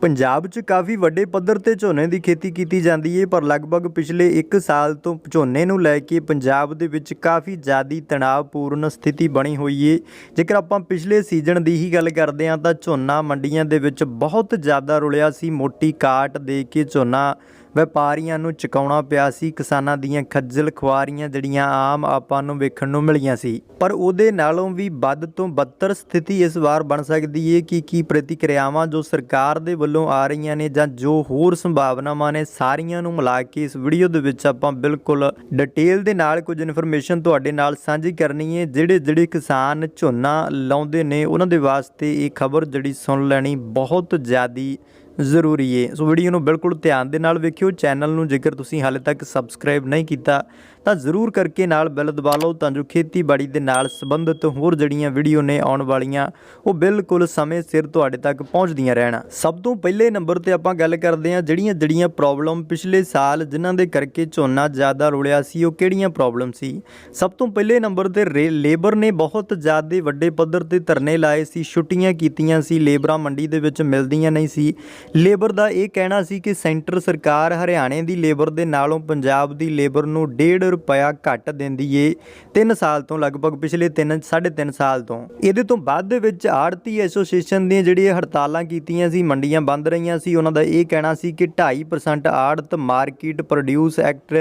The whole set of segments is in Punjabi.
ਪੰਜਾਬ 'ਚ ਕਾਫੀ ਵੱਡੇ ਪੱਧਰ ਤੇ ਝੋਨੇ ਦੀ ਖੇਤੀ ਕੀਤੀ ਜਾਂਦੀ ਹੈ ਪਰ ਲਗਭਗ ਪਿਛਲੇ 1 ਸਾਲ ਤੋਂ ਝੋਨੇ ਨੂੰ ਲੈ ਕੇ ਪੰਜਾਬ ਦੇ ਵਿੱਚ ਕਾਫੀ ਜ਼ਿਆਦੀ ਤਣਾਅਪੂਰਨ ਸਥਿਤੀ ਬਣੀ ਹੋਈ ਹੈ ਜੇਕਰ ਆਪਾਂ ਪਿਛਲੇ ਸੀਜ਼ਨ ਦੀ ਹੀ ਗੱਲ ਕਰਦੇ ਹਾਂ, ਤਾਂ ਝੋਨਾ ਮੰਡੀਆਂ ਦੇ ਵਿੱਚ ਬਹੁਤ ਜ਼ਿਆਦਾ ਰੁਲਿਆ ਸੀ। ਮੋਟੀ ਕਾਟ ਦੇ ਕੇ ਝੋਨਾ ਵਪਾਰੀਆਂ ਨੂੰ ਚੁਕਾਉਣਾ ਪਿਆ ਸੀ। ਕਿਸਾਨਾਂ ਦੀਆਂ ਖੱਜਲ ਖੁਆਰੀਆਂ ਜਿਹੜੀਆਂ ਆਮ ਆਪਾਂ ਨੂੰ ਵੇਖਣ ਨੂੰ ਮਿਲੀਆਂ ਸੀ। ਪਰ ਉਹਦੇ ਨਾਲੋਂ ਵੀ ਵੱਧ ਤੋਂ ਬਦਤਰ ਸਥਿਤੀ ਇਸ ਵਾਰ ਬਣ ਸਕਦੀ ਹੈ ਕਿ ਕੀ ਪ੍ਰਤੀਕਿਰਿਆਵਾਂ ਜੋ ਸਰਕਾਰ ਦੇ ਵੱਲੋਂ ਆ ਰਹੀਆਂ ਨੇ ਜਾਂ ਜੋ ਹੋਰ ਸੰਭਾਵਨਾਵਾਂ ਨੇ ਸਾਰੀਆਂ ਨੂੰ ਮਿਲਾ ਕੇ ਇਸ ਵੀਡੀਓ ਦੇ ਵਿੱਚ ਆਪਾਂ ਬਿਲਕੁਲ ਡਿਟੇਲ ਦੇ ਨਾਲ ਕੁਝ ਇਨਫੋਰਮੇਸ਼ਨ ਤੁਹਾਡੇ ਨਾਲ ਸਾਂਝੀ ਕਰਨੀ ਹੈ ਜਿਹੜੇ ਜਿਹੜੇ ਕਿਸਾਨ ਝੋਨਾ ਲਾਉਂਦੇ ਨੇ, ਉਹਨਾਂ ਦੇ ਵਾਸਤੇ ਇਹ ਖਬਰ ਜਿਹੜੀ ਸੁਣ ਲੈਣੀ ਬਹੁਤ ਜ਼ਿਆਦੀ ਜ਼ਰੂਰੀ ਹੈ ਸੋ ਵੀਡੀਓ ਨੂੰ ਬਿਲਕੁਲ ਧਿਆਨ ਦੇ ਨਾਲ ਵੇਖਿਓ। ਚੈਨਲ ਨੂੰ ਜੇਕਰ ਤੁਸੀਂ ਹਾਲੇ ਤੱਕ ਸਬਸਕ੍ਰਾਈਬ ਨਹੀਂ ਕੀਤਾ, ਤਾਂ ਜ਼ਰੂਰ ਕਰਕੇ ਨਾਲ ਬੈਲ ਦਬਾ ਲਓ ਤਾਂ ਜੋ ਖੇਤੀਬਾੜੀ ਦੇ ਨਾਲ ਸੰਬੰਧਿਤ ਹੋਰ ਜਿਹੜੀਆਂ ਵੀਡੀਓ ਨੇ ਆਉਣ ਵਾਲੀਆਂ, ਉਹ ਬਿਲਕੁਲ ਸਮੇਂ ਸਿਰ ਤੁਹਾਡੇ ਤੱਕ ਪਹੁੰਚਦੀਆਂ ਰਹਿਣ। ਸਭ ਤੋਂ ਪਹਿਲੇ ਨੰਬਰ ਤੇ ਆਪਾਂ ਗੱਲ ਕਰਦੇ ਹਾਂ, ਜਿਹੜੀਆਂ ਜਿਹੜੀਆਂ ਪ੍ਰੋਬਲਮ ਪਿਛਲੇ ਸਾਲ ਜਿਨ੍ਹਾਂ ਦੇ ਕਰਕੇ ਝੋਨਾ ਜ਼ਿਆਦਾ ਰੁਲਿਆ ਸੀ, ਉਹ ਕਿਹੜੀਆਂ ਪ੍ਰੋਬਲਮ ਸੀ? ਸਭ ਤੋਂ ਪਹਿਲੇ ਨੰਬਰ ਤੇ ਰੇ- ਲੇਬਰ ਨੇ ਬਹੁਤ ਜ਼ਿਆਦਾ ਵੱਡੇ ਪੱਧਰ ਤੇ ਧਰਨੇ ਲਾਏ ਸੀ, ਛੁੱਟੀਆਂ ਕੀਤੀਆਂ ਸੀ, ਲੇਬਰਾਂ ਮੰਡੀ ਦੇ ਵਿੱਚ ਮਿਲਦੀਆਂ ਨਹੀਂ ਸੀ। ਲੇਬਰ ਦਾ ਇਹ ਕਹਿਣਾ ਸੀ ਕਿ ਸੈਂਟਰ ਸਰਕਾਰ ਹਰਿਆਣੇ ਦੀ ਲੇਬਰ ਦੇ ਨਾਲੋਂ ਪੰਜਾਬ ਦੀ ਲੇਬਰ ਨੂੰ 1.5 ਰੁਪਇਆ ਘੱਟ ਦਿੰਦੀ ਏ 3 ਸਾਲ ਤੋਂ, ਲਗਭਗ ਪਿਛਲੇ 3 3.5 ਸਾਲ ਤੋਂ। ਇਹਦੇ ਤੋਂ ਬਾਅਦ ਦੇ ਵਿੱਚ ਆੜਤੀ ਐਸੋਸੀਏਸ਼ਨ ਦੀਆਂ ਜਿਹੜੀਆਂ ਹੜਤਾਲਾਂ ਕੀਤੀਆਂ ਸੀ, ਮੰਡੀਆਂ ਬੰਦ ਰਹੀਆਂ ਸੀ, ਉਹਨਾਂ ਦਾ ਇਹ ਕਹਿਣਾ ਸੀ ਕਿ 2.5% ਆੜਤ ਮਾਰਕੀਟ ਪ੍ਰੋਡਿਊਸ ਐਕਟ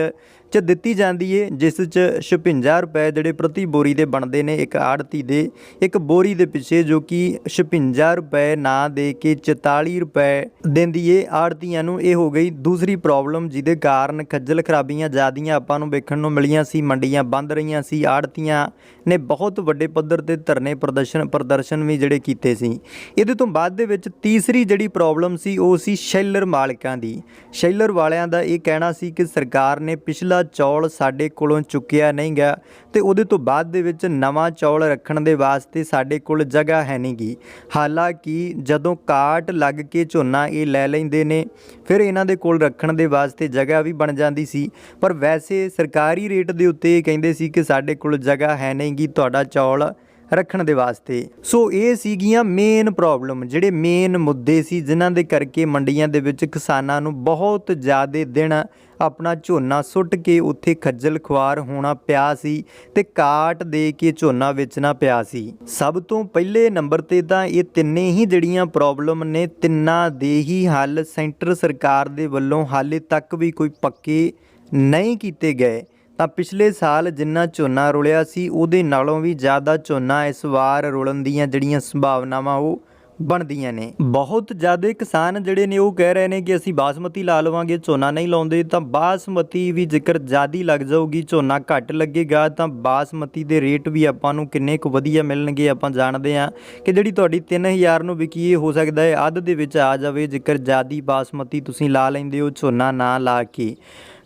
ਚ ਦਿੱਤੀ ਜਾਂਦੀ ਏ, ਜਿਸ ਚ 56 ਰੁਪਏ ਜਿਹੜੇ ਪ੍ਰਤੀ ਬੋਰੀ ਦੇ ਬਣਦੇ ਨੇ, ਇੱਕ ਆੜਤੀ ਦੇ, ਇੱਕ ਬੋਰੀ ਦੇ ਪਿੱਛੇ ਜੋ ਕਿ 56 ਰੁਪਏ ਨਾ ਦੇ ਕੇ 44 ਰੁਪਏ ਦਿੰਦੀ ਏ। ਆੜਤੀਆਂ ਨੂੰ ਇਹ ਹੋ ਗਈ ਦੂਸਰੀ ਪ੍ਰੋਬਲਮ, ਜਿਹਦੇ ਕਾਰਨ ਖੱਜਲ ਖਰਾਬੀਆਂ ਜ਼ਿਆਦੀਆਂ ਆਪਾਂ ਨੂੰ ਵੇਖਣ ਨੂੰ ਮਿਲੀਆਂ ਸੀ, ਮੰਡੀਆਂ ਬੰਦ ਰਹੀਆਂ ਸੀ। ਆੜਤੀਆਂ ਨੇ ਬਹੁਤ ਵੱਡੇ ਪੱਧਰ ਤੇ ਧਰਨੇ ਪ੍ਰਦਰਸ਼ਨ ਪ੍ਰਦਰਸ਼ਨ ਵੀ ਜਿਹੜੇ ਕੀਤੇ ਸੀ। ਇਹਦੇ ਤੋਂ ਬਾਅਦ ਦੇ ਵਿੱਚ ਤੀਸਰੀ ਜਿਹੜੀ ਪ੍ਰੋਬਲਮ ਸੀ, ਉਹ ਸੀ ਸ਼ੈਲਰ ਮਾਲਕਾਂ ਦੀ। ਸ਼ੈਲਰ ਵਾਲਿਆਂ ਦਾ ਇਹ ਕਹਿਣਾ ਸੀ ਕਿ ਸਰਕਾਰ ਨੇ ਪਿਛਲਾ ਚੌਲ ਸਾਡੇ ਕੋਲੋਂ ਚੁੱਕਿਆ ਨਹੀਂ ਗਿਆ ਤੇ ਉਹਦੇ ਤੋਂ ਬਾਅਦ ਦੇ ਵਿੱਚ ਨਵਾਂ ਚੌਲ ਰੱਖਣ ਦੇ ਵਾਸਤੇ ਸਾਡੇ ਕੋਲ ਜਗ੍ਹਾ ਹੈ ਨਹੀਂਗੀ ਹਾਲਾਂਕਿ ਜਦੋਂ ਕਾਟ ਲੱਗ ਕੇ ਝੋਨਾ ਇਹ ਲੈ ਲੈਂਦੇ ਨੇ, ਫਿਰ ਇਹਨਾਂ ਦੇ ਕੋਲ ਰੱਖਣ ਦੇ ਵਾਸਤੇ ਜਗ੍ਹਾ ਵੀ ਬਣ ਜਾਂਦੀ ਸੀ। ਪਰ ਵੈਸੇ ਸਰਕਾਰੀ ਰੇਟ ਦੇ ਉੱਤੇ ਇਹ ਕਹਿੰਦੇ ਸੀ ਕਿ ਸਾਡੇ ਕੋਲ ਜਗ੍ਹਾ ਹੈ ਨਹੀਂਗੀ ਤੁਹਾਡਾ ਚੌਲ ਰੱਖਣ ਦੇ ਵਾਸਤੇ। ਸੋ ਇਹ ਸੀਗੀਆਂ ਮੇਨ ਪ੍ਰੋਬਲਮ ਜਿਹੜੇ ਮੇਨ ਮੁੱਦੇ ਸੀ, ਜਿਨ੍ਹਾਂ ਦੇ ਕਰਕੇ ਮੰਡੀਆਂ ਦੇ ਵਿੱਚ ਕਿਸਾਨਾਂ ਨੂੰ ਬਹੁਤ ਜ਼ਿਆਦਾ ਦਿਨ ਆਪਣਾ ਝੋਨਾ ਸੁੱਟ ਕੇ ਉੱਥੇ ਖੱਜਲ ਖੁਆਰ ਹੋਣਾ ਪਿਆ ਸੀ ਤੇ ਕਾਟ ਦੇ ਕੇ ਝੋਨਾ ਵੇਚਣਾ ਪਿਆ ਸੀ। ਸਭ ਤੋਂ ਪਹਿਲੇ ਨੰਬਰ ਤੇ ਤਾਂ ਇਹ ਤਿੰਨੇ ਹੀ ਜਿਹੜੀਆਂ ਪ੍ਰੋਬਲਮ ਨੇ, ਤਿੰਨਾਂ ਦੇ ਹੀ ਹੱਲ ਸੈਂਟਰ ਸਰਕਾਰ ਦੇ ਵੱਲੋਂ ਹਾਲੇ ਤੱਕ ਵੀ ਕੋਈ ਪੱਕੇ ਨਹੀਂ ਕੀਤੇ ਗਏ। ਤਾਂ ਪਿਛਲੇ ਸਾਲ ਜਿੰਨਾ ਝੋਨਾ ਰੁਲਿਆ ਸੀ, ਉਹਦੇ ਨਾਲੋਂ ਵੀ ਜ਼ਿਆਦਾ ਝੋਨਾ ਇਸ ਵਾਰ ਰੁਲਣ ਦੀਆਂ ਜਿਹੜੀਆਂ ਸੰਭਾਵਨਾਵਾਂ ਉਹ ਬਣਦੀਆਂ ਨੇ। ਬਹੁਤ ਜ਼ਿਆਦਾ ਕਿਸਾਨ ਜਿਹੜੇ ਨੇ ਉਹ ਕਹਿ ਰਹੇ ਨੇ ਕਿ ਅਸੀਂ ਬਾਸਮਤੀ ਲਾ ਲਵਾਂਗੇ, ਝੋਨਾ ਨਹੀਂ ਲਾਉਂਦੇ, ਤਾਂ ਬਾਸਮਤੀ ਵੀ ਜ਼ਿਕਰ ਜ਼ਿਆਦੀ ਲੱਗ ਜਾਊਗੀ, ਝੋਨਾ ਘੱਟ ਲੱਗੇਗਾ, ਤਾਂ ਬਾਸਮਤੀ ਦੇ ਰੇਟ ਵੀ ਆਪਾਂ ਨੂੰ ਕਿੰਨੇ ਕੁ ਵਧੀਆ ਮਿਲਣਗੇ, ਆਪਾਂ ਜਾਣਦੇ ਹਾਂ ਕਿ ਜਿਹੜੀ ਤੁਹਾਡੀ 3000 ਨੂੰ ਵਿਕੀ ਹੋ ਸਕਦਾ ਹੈ ਅੱਧ ਦੇ ਵਿੱਚ ਆ ਜਾਵੇ, ਜ਼ਿਕਰ ਜ਼ਿਆਦੀ ਬਾਸਮਤੀ ਤੁਸੀਂ ਲਾ ਲੈਂਦੇ ਹੋ, ਝੋਨਾ ਨਾ ਲਾ ਕੇ।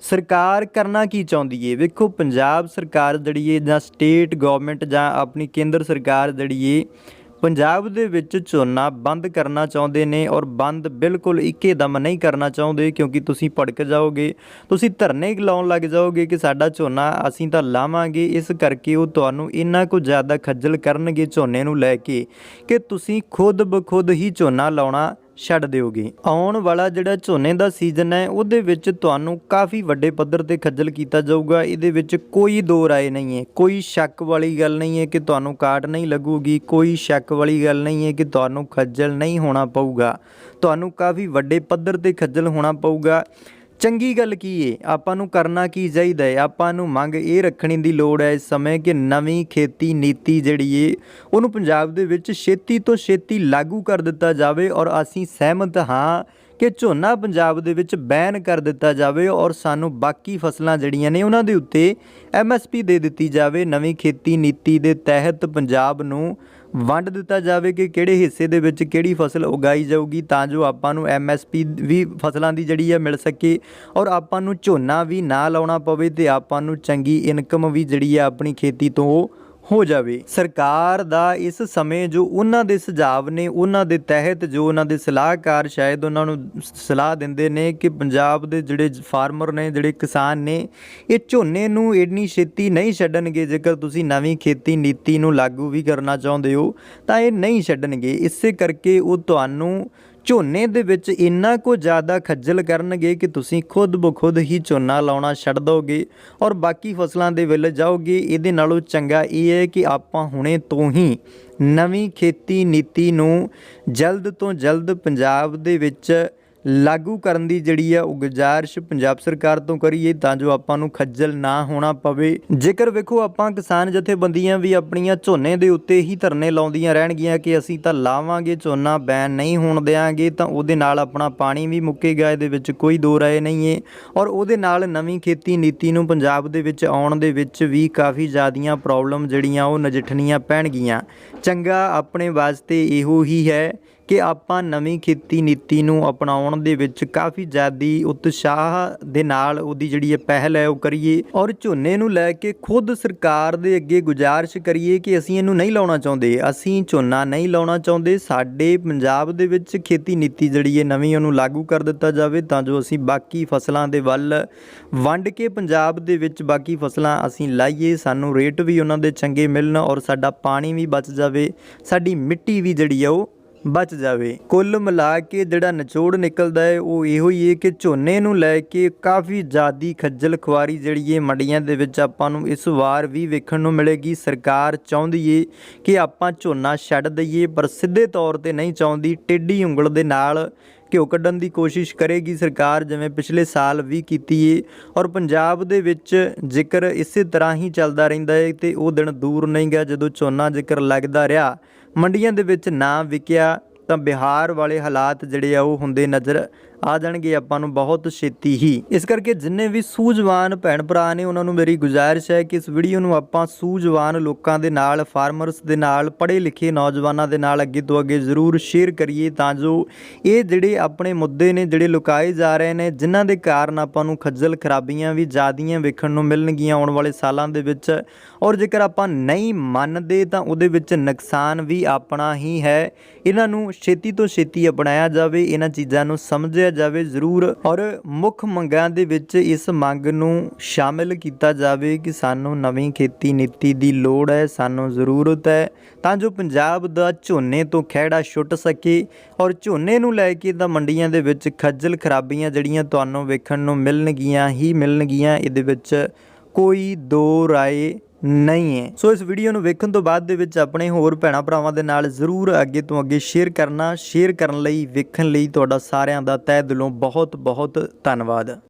ਸਰਕਾਰ ਕਰਨਾ ਕੀ ਚਾਹੁੰਦੀ ਏ? ਵੇਖੋ, ਪੰਜਾਬ ਸਰਕਾਰ ਜਿਹੜੀ ਏ ਜਾਂ ਸਟੇਟ ਗਵਰਨਮੈਂਟ ਜਾਂ ਆਪਣੀ ਕੇਂਦਰ ਸਰਕਾਰ ਜਿਹੜੀ ਏ ਪੰਜਾਬ ਦੇ ਵਿੱਚ ਝੋਨਾ ਬੰਦ ਕਰਨਾ ਚਾਹੁੰਦੇ ਨੇ ਔਰ ਬੰਦ ਬਿਲਕੁਲ ਇੱਕੇ ਦਮ ਨਹੀਂ ਕਰਨਾ ਚਾਹੁੰਦੇ ਕਿਉਂਕਿ ਤੁਸੀਂ ਭੜਕ ਜਾਓਗੇ, ਤੁਸੀਂ ਧਰਨੇ ਲਾਉਣ ਲੱਗ ਜਾਓਗੇ ਕਿ ਸਾਡਾ ਝੋਨਾ ਅਸੀਂ ਤਾਂ ਲਾਵਾਂਗੇ, ਇਸ ਕਰਕੇ ਉਹ ਤੁਹਾਨੂੰ ਇੰਨਾ ਕੁ ਜ਼ਿਆਦਾ ਖੱਜਲ ਕਰਨਗੇ ਝੋਨੇ ਨੂੰ ਲੈ ਕੇ ਕਿ ਤੁਸੀਂ ਖੁਦ ਬਖੁਦ ਹੀ ਝੋਨਾ ਲਾਉਣਾ ਛੱਡ ਦਿਓਗੇ। ਆਉਣ ਵਾਲਾ ਜਿਹੜਾ ਝੋਨੇ ਦਾ ਸੀਜ਼ਨ ਹੈ, ਉਹਦੇ ਵਿੱਚ ਤੁਹਾਨੂੰ ਕਾਫੀ ਵੱਡੇ ਪੱਧਰ ਤੇ ਖੱਜਲ ਕੀਤਾ ਜਾਊਗਾ। ਇਹਦੇ ਵਿੱਚ ਕੋਈ ਦੋ ਰਾਏ ਨਹੀਂ ਹੈ। ਕੋਈ ਸ਼ੱਕ ਵਾਲੀ ਗੱਲ ਨਹੀਂ ਹੈ ਕਿ ਤੁਹਾਨੂੰ ਕਾਟ ਨਹੀਂ ਲੱਗੂਗੀ। ਕੋਈ ਸ਼ੱਕ ਵਾਲੀ ਗੱਲ ਨਹੀਂ ਹੈ ਕਿ ਤੁਹਾਨੂੰ ਖੱਜਲ ਨਹੀਂ ਹੋਣਾ ਪਊਗਾ। ਤੁਹਾਨੂੰ ਕਾਫੀ ਵੱਡੇ ਪੱਧਰ ਤੇ ਖੱਜਲ ਹੋਣਾ ਪਊਗਾ। ਚੰਗੀ ਗੱਲ ਕੀ ਏ? ਆਪਾਂ ਨੂੰ ਕਰਨਾ ਕੀ ਚਾਹੀਦਾ ਹੈ ਆਪਾਂ ਨੂੰ ਮੰਗ ਇਹ ਰੱਖਣੀ ਦੀ ਲੋੜ ਹੈ ਇਸ ਸਮੇਂ ਕਿ ਨਵੀਂ ਖੇਤੀ ਨੀਤੀ ਜਿਹੜੀ ਏ, ਉਹਨੂੰ ਪੰਜਾਬ ਦੇ ਵਿੱਚ ਛੇਤੀ ਤੋਂ ਛੇਤੀ ਲਾਗੂ ਕਰ ਦਿੱਤਾ ਜਾਵੇ ਔਰ ਅਸੀਂ ਸਹਿਮਤ ਹਾਂ ਕਿ ਝੋਨਾ ਪੰਜਾਬ ਦੇ ਵਿੱਚ ਬੈਨ ਕਰ ਦਿੱਤਾ ਜਾਵੇ ਔਰ ਸਾਨੂੰ ਬਾਕੀ ਫਸਲਾਂ ਜਿਹੜੀਆਂ ਨੇ ਉਹਨਾਂ ਦੇ ਉੱਤੇ ਐਮਐਸਪੀ ਦੇ ਦਿੱਤੀ ਜਾਵੇ ਨਵੀਂ ਖੇਤੀ ਨੀਤੀ ਦੇ ਤਹਿਤ ਪੰਜਾਬ ਨੂੰ ਵੰਡ ਦਿੱਤਾ ਜਾਵੇ ਕਿ ਕਿਹੜੇ ਹਿੱਸੇ ਦੇ ਵਿੱਚ ਕਿਹੜੀ ਫਸਲ ਉਗਾਈ ਜਾਊਗੀ ਤਾਂ ਜੋ ਆਪਾਂ ਨੂੰ ਐਮਐਸਪੀ ਵੀ ਫਸਲਾਂ ਦੀ ਜਿਹੜੀ ਆ ਮਿਲ ਸਕੇ ਔਰ ਆਪਾਂ ਨੂੰ ਝੋਨਾ ਵੀ ਨਾ ਲਾਉਣਾ ਪਵੇ ਤੇ ਆਪਾਂ ਨੂੰ ਚੰਗੀ ਇਨਕਮ ਵੀ ਜਿਹੜੀ ਆ ਆਪਣੀ ਖੇਤੀ ਤੋਂ ਉਹ ਹੋ ਜਾਵੇ। ਸਰਕਾਰ ਦਾ ਇਸ ਸਮੇਂ ਜੋ ਉਹਨਾਂ ਦੇ ਸੁਝਾਅ ਨੇ, ਉਹਨਾਂ ਦੇ ਤਹਿਤ ਜੋ ਉਹਨਾਂ ਦੇ ਸਲਾਹਕਾਰ ਸ਼ਾਇਦ ਉਹਨਾਂ ਨੂੰ ਸਲਾਹ ਦਿੰਦੇ ਨੇ ਕਿ ਪੰਜਾਬ ਦੇ ਜਿਹੜੇ ਫਾਰਮਰ ਨੇ, ਜਿਹੜੇ ਕਿਸਾਨ ਨੇ, ਇਹ ਝੋਨੇ ਨੂੰ ਇੰਨੀ ਛੇਤੀ ਨਹੀਂ ਛੱਡਣਗੇ। ਜੇਕਰ ਤੁਸੀਂ ਨਵੀਂ ਖੇਤੀ ਨੀਤੀ ਨੂੰ ਲਾਗੂ ਵੀ ਕਰਨਾ ਚਾਹੁੰਦੇ ਹੋ, ਤਾਂ ਇਹ ਨਹੀਂ ਛੱਡਣਗੇ। ਇਸੇ ਕਰਕੇ ਉਹ ਤੁਹਾਨੂੰ ਝੋਨੇ ਦੇ ਵਿੱਚ ਇੰਨਾ ਕੁ ਜ਼ਿਆਦਾ ਖੱਜਲ ਕਰਨਗੇ ਕਿ ਤੁਸੀਂ ਖੁਦ ਬਖੁਦ ਹੀ ਝੋਨਾ ਲਾਉਣਾ ਛੱਡ ਦੋਗੇ ਔਰ ਬਾਕੀ ਫਸਲਾਂ ਦੇ ਵੱਲ ਜਾਓਗੇ, ਇਹਦੇ ਨਾਲੋਂ ਚੰਗਾ ਇਹ ਹੈ ਕਿ ਆਪਾਂ ਹੁਣੇ ਤੋਂ ਹੀ ਨਵੀਂ ਖੇਤੀ ਨੀਤੀ ਨੂੰ ਜਲਦ ਤੋਂ ਜਲਦ ਪੰਜਾਬ ਦੇ ਵਿੱਚ ਲਾਗੂ ਕਰਨ ਦੀ ਜਿਹੜੀ ਆ ਉਹ ਗੁਜ਼ਾਰਿਸ਼ ਪੰਜਾਬ ਸਰਕਾਰ ਤੋਂ ਕਰੀਏ ਤਾਂ ਜੋ ਆਪਾਂ ਨੂੰ ਖੱਜਲ ਨਾ ਹੋਣਾ ਪਵੇ। ਜੇਕਰ ਵੇਖੋ ਆਪਾਂ ਕਿਸਾਨ ਜਥੇਬੰਦੀਆਂ ਵੀ ਆਪਣੀਆਂ ਝੋਨੇ ਦੇ ਉੱਤੇ ਹੀ ਧਰਨੇ ਲਾਉਂਦੀਆਂ ਰਹਿਣਗੀਆਂ ਕਿ ਅਸੀਂ ਤਾਂ ਲਾਵਾਂਗੇ, ਝੋਨਾ ਬੈਨ ਨਹੀਂ ਹੋਣ ਦੇਾਂਗੇ ਤਾਂ ਉਹਦੇ ਨਾਲ ਆਪਣਾ ਪਾਣੀ ਵੀ ਮੁੱਕੇਗਾ, ਇਹਦੇ ਵਿੱਚ ਕੋਈ ਦੋ ਰਾਏ ਨਹੀਂ ਹੈ ਔਰ ਉਹਦੇ ਨਾਲ ਨਵੀਂ ਖੇਤੀ ਨੀਤੀ ਨੂੰ ਪੰਜਾਬ ਦੇ ਵਿੱਚ ਆਉਣ ਦੇ ਵਿੱਚ ਵੀ ਕਾਫੀ ਜ਼ਿਆਦੀਆਂ ਪ੍ਰੋਬਲਮ ਜਿਹੜੀਆਂ ਉਹ ਨਜਿੱਠਣੀਆਂ ਪੈਣਗੀਆਂ। ਚੰਗਾ, ਆਪਣੇ ਵਾਸਤੇ ਇਹੋ ਹੀ ਹੈ ਕਿ ਆਪਾਂ ਨਵੀਂ ਖੇਤੀ ਨੀਤੀ ਨੂੰ ਅਪਣਾਉਣ ਦੇ ਵਿੱਚ ਕਾਫੀ ਜ਼ਿਆਦੀ ਉਤਸ਼ਾਹ ਦੇ ਨਾਲ ਉਹਦੀ ਜਿਹੜੀ ਇਹ ਪਹਿਲ ਹੈ ਉਹ ਕਰੀਏ ਔਰ ਝੋਨੇ ਨੂੰ ਲੈ ਕੇ ਖੁਦ ਸਰਕਾਰ ਦੇ ਅੱਗੇ ਗੁਜ਼ਾਰਿਸ਼ ਕਰੀਏ ਕਿ ਅਸੀਂ ਇਹਨੂੰ ਨਹੀਂ ਲਾਉਣਾ ਚਾਹੁੰਦੇ। ਅਸੀਂ ਝੋਨਾ ਨਹੀਂ ਲਾਉਣਾ ਚਾਹੁੰਦੇ। ਸਾਡੇ ਪੰਜਾਬ ਦੇ ਵਿੱਚ ਖੇਤੀ ਨੀਤੀ ਜਿਹੜੀ ਹੈ ਨਵੀਂ ਉਹਨੂੰ ਲਾਗੂ ਕਰ ਦਿੱਤਾ ਜਾਵੇ ਤਾਂ ਜੋ ਅਸੀਂ ਬਾਕੀ ਫਸਲਾਂ ਦੇ ਵੱਲ ਵੰਡ ਕੇ ਪੰਜਾਬ ਦੇ ਵਿੱਚ ਬਾਕੀ ਫਸਲਾਂ ਅਸੀਂ ਲਾਈਏ। ਸਾਨੂੰ ਰੇਟ ਵੀ ਉਹਨਾਂ ਦੇ ਚੰਗੇ ਮਿਲਣ ਔਰ ਸਾਡਾ ਪਾਣੀ ਵੀ ਬਚ ਜਾਵੇ। ਸਾਡੀ ਮਿੱਟੀ ਵੀ ਜਿਹੜੀ ਆ ਉਹ ਬਚ ਜਾਵੇ। ਕੁੱਲ ਮਿਲਾ ਕੇ ਜਿਹੜਾ ਨਿਚੋੜ ਨਿਕਲਦਾ ਹੈ, ਉਹ ਇਹੋ ਹੀ ਹੈ ਕਿ ਝੋਨੇ ਨੂੰ ਲੈ ਕੇ ਕਾਫੀ ਜ਼ਿਆਦੀ ਖੱਜਲ ਖੁਆਰੀ ਜਿਹੜੀ ਹੈ ਮੰਡੀਆਂ ਦੇ ਵਿੱਚ ਆਪਾਂ ਨੂੰ ਇਸ ਵਾਰ ਵੀ ਵੇਖਣ ਨੂੰ ਮਿਲੇਗੀ। ਸਰਕਾਰ ਚਾਹੁੰਦੀ ਏ ਕਿ ਆਪਾਂ ਝੋਨਾ ਛੱਡ ਦਈਏ, ਪਰ ਸਿੱਧੇ ਤੌਰ ਤੇ ਨਹੀਂ ਚਾਹੁੰਦੀ। ਟੇਢੀ ਉਂਗਲ ਦੇ ਨਾਲ ਘਿਓ ਕੱਢਣ ਦੀ ਕੋਸ਼ਿਸ਼ ਕਰੇਗੀ ਸਰਕਾਰ, ਜਿਵੇਂ ਪਿਛਲੇ ਸਾਲ ਵੀ ਕੀਤੀ ਏ। ਔਰ ਪੰਜਾਬ ਦੇ ਵਿੱਚ ਜ਼ਿਕਰ ਇਸੇ ਤਰ੍ਹਾਂ ਹੀ ਚੱਲਦਾ ਰਹਿੰਦਾ ਏ ਤੇ ਉਹ ਦਿਨ ਦੂਰ ਨਹੀਂ ਗਿਆ ਜਦੋਂ ਝੋਨਾ ਜ਼ਿਕਰ ਲੱਗਦਾ ਰਿਹਾ। ਮੰਡੀਆਂ ਦੇ ਵਿੱਚ ਨਾ ਵਿਕਿਆ ਤਾਂ ਬਿਹਾਰ ਵਾਲੇ ਹਾਲਾਤ ਜਿਹੜੇ ਆ ਉਹ ਹੁੰਦੇ ਨਜ਼ਰ ਆ ਜਾਣਗੇ, ਆਪਾਂ ਨੂੰ ਬਹੁਤ ਛੇਤੀ ਹੀ। ਇਸ ਕਰਕੇ ਜਿੰਨੇ ਵੀ ਸੂਝਵਾਨ ਭੈਣ ਭਰਾ ਨੇ, ਉਹਨਾਂ ਨੂੰ ਮੇਰੀ ਗੁਜ਼ਾਰਿਸ਼ ਹੈ ਕਿ ਇਸ ਵੀਡੀਓ ਨੂੰ ਆਪਾਂ ਸੂਝਵਾਨ ਲੋਕਾਂ ਦੇ ਨਾਲ ਫਾਰਮਰਸ ਦੇ ਨਾਲ ਪੜ੍ਹੇ ਲਿਖੇ ਨੌਜਵਾਨਾਂ ਦੇ ਨਾਲ ਅੱਗੇ ਤੋਂ ਅੱਗੇ ਜ਼ਰੂਰ ਸ਼ੇਅਰ ਕਰੀਏ ਤਾਂ ਜੋ ਇਹ ਜਿਹੜੇ ਆਪਣੇ ਮੁੱਦੇ ਨੇ, ਜਿਹੜੇ ਲੁਕਾਏ ਜਾ ਰਹੇ ਨੇ, ਜਿਨ੍ਹਾਂ ਦੇ ਕਾਰਨ ਆਪਾਂ ਨੂੰ ਖੱਜਲ ਖਰਾਬੀਆਂ ਵੀ ਜ਼ਿਆਦੀਆਂ ਵੇਖਣ ਨੂੰ ਮਿਲਣਗੀਆਂ ਆਉਣ ਵਾਲੇ ਸਾਲਾਂ ਦੇ ਵਿੱਚ। ਔਰ ਜੇਕਰ ਆਪਾਂ ਨਹੀਂ ਮੰਨਦੇ ਤਾਂ ਉਹਦੇ ਵਿੱਚ ਨੁਕਸਾਨ ਵੀ ਆਪਣਾ ਹੀ ਹੈ। ਇਹਨਾਂ ਨੂੰ ਛੇਤੀ ਤੋਂ ਛੇਤੀ ਅਪਣਾਇਆ ਜਾਵੇ, ਇਹਨਾਂ ਚੀਜ਼ਾਂ ਨੂੰ ਸਮਝਿਆ ਜਾਵੇ ਜ਼ਰੂਰ ਔਰ ਮੁੱਖ ਮੰਗਾਂ ਦੇ ਵਿੱਚ ਇਸ ਮੰਗ ਨੂੰ ਸ਼ਾਮਿਲ ਕੀਤਾ ਜਾਵੇ ਕਿ ਸਾਨੂੰ ਨਵੀਂ ਖੇਤੀ ਨੀਤੀ ਦੀ ਲੋੜ ਹੈ, ਸਾਨੂੰ ਜ਼ਰੂਰਤ ਹੈ, ਤਾਂ ਜੋ ਪੰਜਾਬ ਦਾ ਝੋਨੇ ਤੋਂ ਖਹਿੜਾ ਛੁੱਟ ਸਕੇ ਔਰ ਝੋਨੇ ਨੂੰ ਲੈ ਕੇ ਤਾਂ ਮੰਡੀਆਂ ਦੇ ਵਿੱਚ ਖੱਜਲ ਖਰਾਬੀਆਂ ਜਿਹੜੀਆਂ ਤੁਹਾਨੂੰ ਵੇਖਣ ਨੂੰ ਮਿਲਣਗੀਆਂ ਹੀ ਮਿਲਣਗੀਆਂ, ਇਹਦੇ ਵਿੱਚ ਕੋਈ ਦੋ ਰਾਏ ਨਹੀਂ ਹੈ। ਸੋ ਇਸ ਵੀਡੀਓ ਨੂੰ ਵੇਖਣ ਤੋਂ ਬਾਅਦ ਦੇ ਵਿੱਚ ਆਪਣੇ ਹੋਰ ਭੈਣਾ ਭਰਾਵਾਂ ਦੇ ਨਾਲ ਜ਼ਰੂਰ ਅੱਗੇ ਤੋਂ ਅੱਗੇ ਸ਼ੇਅਰ ਕਰਨਾ ਸ਼ੇਅਰ ਕਰਨ ਲਈ, ਵੇਖਣ ਲਈ ਤੁਹਾਡਾ ਸਾਰਿਆਂ ਦਾ ਤਹਿ ਦਿਲੋਂ ਬਹੁਤ ਬਹੁਤ ਧੰਨਵਾਦ।